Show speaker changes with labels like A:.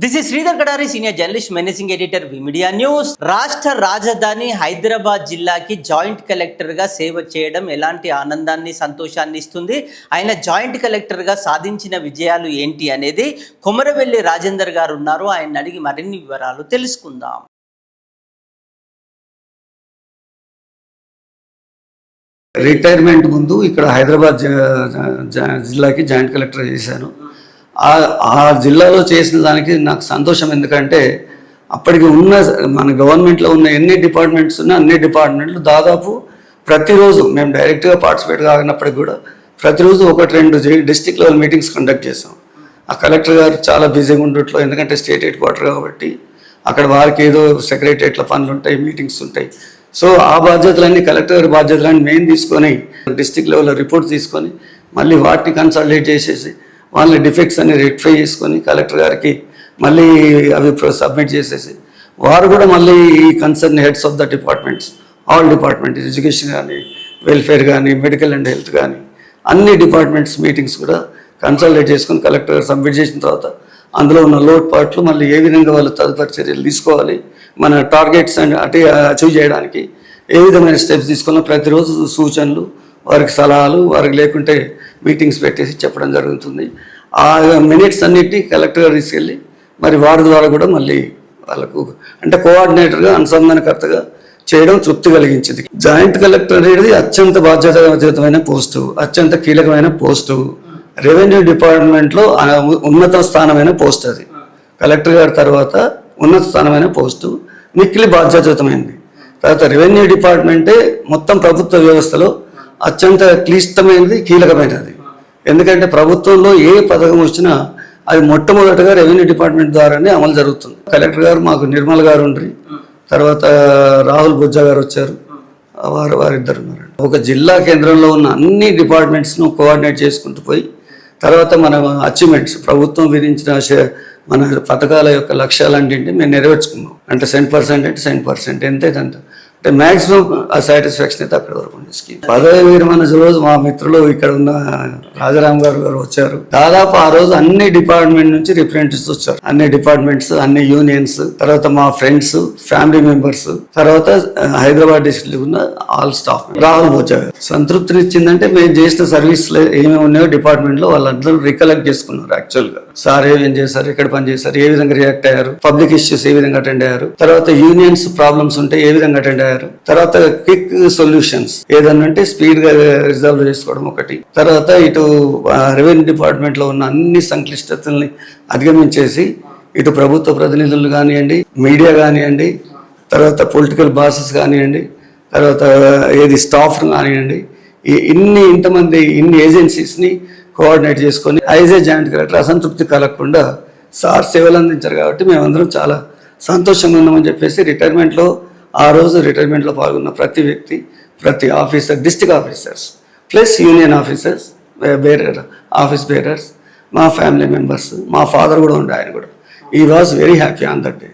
A: This is Sridhar Kadari senior journalist managing editor media news రాష్ట్ర రాజధాని హైదరాబాద్ జిల్లాకి joint కలెక్టర్గా సేవ చేయడం ఎలాంటి ఆనందాన్ని సంతోషాన్ని ఇస్తుంది? ఆయన జాయింట్ కలెక్టర్గా సాధించిన విజయాలు ఏంటి అనేది కొమరవెల్లి రాజేందర్ గారు ఉన్నారు. ఆయన అడిగి మరిన్ని వివరాలు తెలుసుకుందాం.
B: రిటైర్మెంట్ ముందు ఇక్కడ హైదరాబాద్ జ- జిల్లాకి జాయింట్ కలెక్టర్ చేశాను. ఆ జిల్లాలో చేసిన దానికి నాకు సంతోషం. ఎందుకంటే అప్పటికి ఉన్న మన గవర్నమెంట్లో ఉన్న ఎన్ని డిపార్ట్మెంట్స్ ఉన్నా అన్ని డిపార్ట్మెంట్లు దాదాపు ప్రతిరోజు మేము డైరెక్ట్గా పార్టిసిపేట్ కాగినప్పటికి కూడా ప్రతిరోజు ఒకటి రెండు డిస్టిక్ లెవెల్ మీటింగ్స్ కండక్ట్ చేసాం ఆ కలెక్టర్ గారు చాలా బిజీగా ఉండట్లో ఎందుకంటే స్టేట్ హెడ్ క్వార్టర్ కాబట్టి అక్కడ వారికి ఏదో సెక్రటరియట్ల పనులు ఉంటాయి మీటింగ్స్ ఉంటాయి. సో ఆ బాధ్యతలన్నీ కలెక్టర్ గారి బాధ్యతలన్నీ మేము తీసుకొని డిస్టిక్ లెవెల్లో రిపోర్ట్ తీసుకొని మళ్ళీ వాటిని కన్సల్టేట్ చేసేసి వాళ్ళ డిఫెక్ట్స్ అన్ని రెక్టిఫై చేసుకొని కలెక్టర్ గారికి మళ్ళీ అవి సబ్మిట్ చేసేసి వారు కూడా మళ్ళీ ఈ concern heads of the departments all department education కానీ వెల్ఫేర్ కానీ మెడికల్ అండ్ హెల్త్ కానీ అన్ని డిపార్ట్మెంట్స్ మీటింగ్స్ కూడా కన్సల్టేట్ చేసుకొని కలెక్టర్ గారు సబ్మిట్ చేసిన తర్వాత అందులో ఉన్న లోడ్ పార్ట్లు మళ్ళీ ఏ విధంగా వాళ్ళు తదుపరి చర్యలు తీసుకోవాలి మన టార్గెట్స్ అండ్ అటే అచీవ్ చేయడానికి ఏ విధమైన స్టెప్స్ తీసుకోవాలో ప్రతిరోజు సూచనలు వారికి సలహాలు వారికి లేకుంటే మీటింగ్స్ పెట్టేసి చెప్పడం జరుగుతుంది. ఆ మినిట్స్ అన్నిటినీ కలెక్టర్ గారు తీసుకెళ్ళి మరి వారి ద్వారా కూడా మళ్ళీ వాళ్ళకు అంటే కోఆర్డినేటర్గా అనుసంధానకర్తగా చేయడం తృప్తి కలిగించింది. జాయింట్ కలెక్టర్ అనేది అత్యంత బాధ్యతాయుతమైన పోస్టు అత్యంత కీలకమైన పోస్టు. రెవెన్యూ డిపార్ట్మెంట్లో ఉన్నత స్థానమైన పోస్ట్ అది. కలెక్టర్ గారి తర్వాత ఉన్నత స్థానమైన పోస్టు. మిక్కిలి బాధ్యతాయుతమైంది. తర్వాత రెవెన్యూ డిపార్ట్మెంటే మొత్తం ప్రభుత్వ వ్యవస్థలో అత్యంత క్లిష్టమైనది కీలకమైనది. ఎందుకంటే ప్రభుత్వంలో ఏ పథకం వచ్చినా అది మొట్టమొదటగా రెవెన్యూ డిపార్ట్మెంట్ ద్వారానే అమలు జరుగుతుంది. కలెక్టర్ గారు మాకు నిర్మల్ గారు ఉండ్రి. తర్వాత రాహుల్ బుజ్జ గారు వచ్చారు. వారు వారిద్దరు ఉన్నారు. ఒక జిల్లా కేంద్రంలో ఉన్న అన్ని డిపార్ట్మెంట్స్ను కోఆర్డినేట్ చేసుకుంటూ పోయి తర్వాత మన అచీవ్మెంట్స్ ప్రభుత్వం విధించిన మన పథకాల యొక్క లక్ష్యాలన్నింటినీ మేము నెరవేర్చుకున్నాం. అంటే సెంట్ పర్సెంట్ అంటే సెంట్ పర్సెంట్ ఎంత ఎంత అంటే మ్యాక్సిమం ఆ సాటిస్ఫాక్షన్ అయితే అక్కడ వరకు ఉంది స్కీమ్ పదవి విరమణ రోజు మా మిత్రులు ఇక్కడ ఉన్న రాజారాం గారు గారు వచ్చారు. దాదాపు ఆ రోజు అన్ని డిపార్ట్మెంట్ నుంచి రిప్రజెంటేటివ్స్ వచ్చారు. అన్ని డిపార్ట్మెంట్స్ అన్ని యూనియన్స్ తర్వాత మా ఫ్రెండ్స్ ఫ్యామిలీ మెంబర్స్ తర్వాత హైదరాబాద్ డిస్ట్రిక్ట్ ఉన్న ఆల్ స్టాఫ్ రాహుల్ బోచా గారు. సంతృప్తిని ఇచ్చిందంటే మేము చేసిన సర్వీస్ ఏమేమి ఉన్నాయో డిపార్ట్మెంట్లో వాళ్ళందరూ రికలెక్ట్ చేసుకున్నారు యాక్చువల్గా సార్ ఏమేం చేశారు ఎక్కడ పని చేశారు ఏ విధంగా రియాక్ట్ అయ్యారు పబ్లిక్ ఇష్యూస్ ఏ విధంగా అటెండ్ అయ్యారు తర్వాత యూనియన్స్ ప్రాబ్లమ్స్ ఉంటే ఏ విధంగా అటెండ్ అయ్యారు తర్వాత క్విక్ సొల్యూషన్స్ ఏదన్నా అంటే స్పీడ్గా రిజాల్వ్ చేసుకోవడం ఒకటి తర్వాత ఇటు రెవెన్యూ డిపార్ట్మెంట్లో ఉన్న అన్ని సంక్లిష్టతల్ని అధిగమించేసి ఇటు ప్రభుత్వ ప్రతినిధులు కానివ్వండి మీడియా కానివ్వండి తర్వాత పొలిటికల్ బాసెస్ కానివ్వండి తర్వాత ఏది స్టాఫ్ కానివ్వండి ఈ- ఇన్ని ఇంతమంది ఇన్ని ఏజెన్సీస్ని కోఆర్డినేట్ చేసుకొని ఐజే జాయింట్ కలెక్టర్ అసంతృప్తి కలగకుండా సార్ సేవలు అందించారు కాబట్టి మేమందరం చాలా సంతోషంగా ఉన్నామని చెప్పేసి రిటైర్మెంట్లో ఆ రోజు రిటైర్మెంట్లో పాల్గొన్న ప్రతి వ్యక్తి ప్రతి officer district officers plus union officers bearer office bearers మా ఫ్యామిలీ మెంబర్స్ మా ఫాదర్ కూడా ఉండే ఆయన కూడా. ఈ was very happy on that day